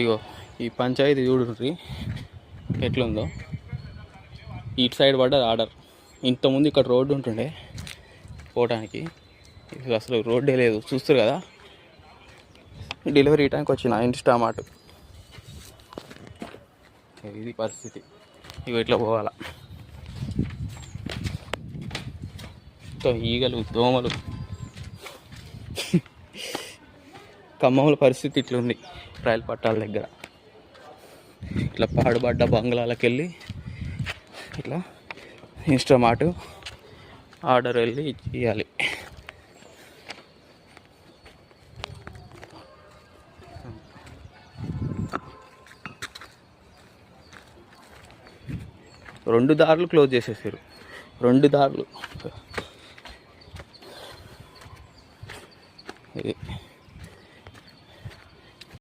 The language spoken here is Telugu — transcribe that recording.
ఇగో ఈ పంచాయతీ చూడుర్రి ఎట్లుందో. ఇటు సైడ్ పడ్డది ఆర్డర్. ఇంతకుముందు ఇక్కడ రోడ్డు ఉంటుండే పోవడానికి అసలు రోడ్డే లేదు చూస్తారు కదా. డెలివరీ టైంకి వచ్చిన ఇన్స్టామార్ట్ ఇది పరిస్థితి. ఇవి ఇట్లా పోవాలా. ఈగలు దోమలు. ఖమ్మంలో పరిస్థితి ఇట్లుంది రైలు పట్టాల దగ్గర. ఇట్లా పాడుబడ్డ బంగ్లాలకు వెళ్ళి ఇట్లా ఇన్స్టామార్ట్ ఆర్డర్ వెళ్ళి ఇవ్వాలి రెండు దారులు క్లోజ్ చేసేసారు. రెండు దారులు. ఇది.